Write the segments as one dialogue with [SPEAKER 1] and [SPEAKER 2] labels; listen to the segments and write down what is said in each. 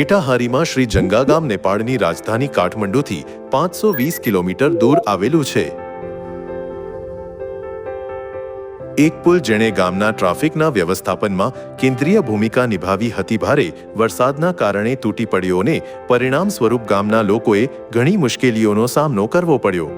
[SPEAKER 1] ઇટાહારીમાં શ્રી જંગા ગામ નેપાળની રાજધાની કાઠમંડુથી પાંચસો વીસ કિલોમીટર દૂર આવેલું છે. એક પુલ જેણે ગામના ટ્રાફિકના વ્યવસ્થાપનમાં કેન્દ્રીય ભૂમિકા નિભાવી હતી ભારે વરસાદના કારણે તૂટી પડ્યોને પરિણામ સ્વરૂપ ગામના લોકોએ ઘણી મુશ્કેલીઓનો સામનો કરવો પડ્યો.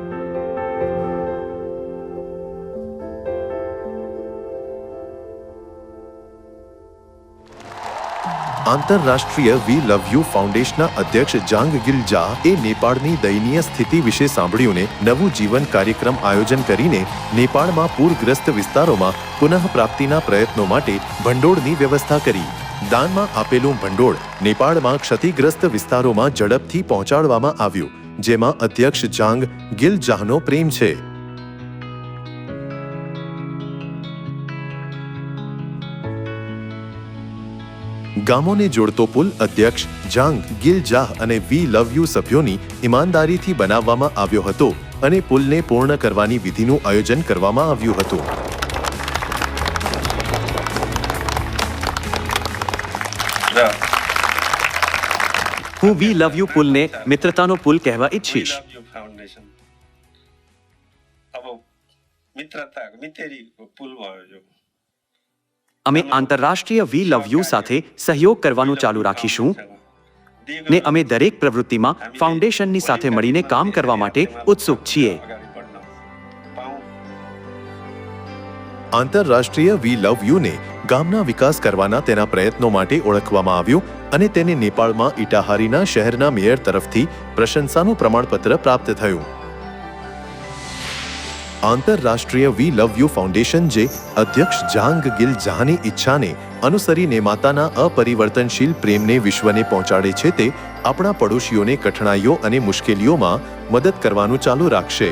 [SPEAKER 1] આંતરરાષ્ટ્રીય વી લવ યુ ફાઉન્ડેશનના અધ્યક્ષ જાંગ ગિલ જા એ નેપાળની દયનીય સ્થિતિ વિશે સાંભળ્યુંને નવું જીવન કાર્યક્રમ આયોજન કરીને નેપાળમાં પૂરગ્રસ્ત વિસ્તારોમાં પુનઃપ્રાપ્તિના પ્રયત્નો માટે ભંડોળની વ્યવસ્થા કરી. દાનમાં આપેલું ભંડોળ નેપાળમાં ક્ષતિગ્રસ્ત વિસ્તારોમાં ઝડપથી પહોંચાડવામાં આવ્યું, જેમાં અધ્યક્ષ જાંગ ગિલ જાહનો પ્રેમ છે. ગામોને જોડતો પુલ અધ્યક્ષ જાંગ ગિલ જાહ અને વી લવ યુ સભ્યોની ઈમાનદારીથી બનાવવામાં આવ્યો હતો અને પુલને પૂર્ણ કરવાની વિધિનું આયોજન કરવામાં આવ્યું હતું.
[SPEAKER 2] હું વી લવ યુ પુલને મિત્રતાનો પુલ કહેવા ઈચ્છીશ.
[SPEAKER 3] મિત્રતા મિતેરી પુલ વાળો
[SPEAKER 2] અમે આંતરરાષ્ટ્રીય વી લવ યુ સાથે સહયોગ કરવાનું ચાલુ રાખીશું. ને અમે દરેક પ્રવૃત્તિમાં ફાઉન્ડેશનની સાથે મળીને કામ કરવા માટે ઉત્સુક છીએ.
[SPEAKER 1] આંતરરાષ્ટ્રીય વી લવ યુને ગામના વિકાસ કરવાના તેના પ્રયત્નો માટે ઓળખવામાં આવ્યું અને તેને નેપાળમાં ઇટાહારીના શહેરના મેયર તરફથી પ્રશંસાનું પ્રમાણપત્ર પ્રાપ્ત થયું. આંતરરાષ્ટ્રીય વી લવ યુ ફાઉન્ડેશન જે અધ્યક્ષ જાંગ ગિલ જહાની ઈચ્છાને અનુસરીને માતાના અપરિવર્તનશીલ પ્રેમને વિશ્વને પહોંચાડે છે તે આપણા પડોશીઓને કઠણાઈઓ અને મુશ્કેલીઓમાં મદદ કરવાનું ચાલુ રાખશે.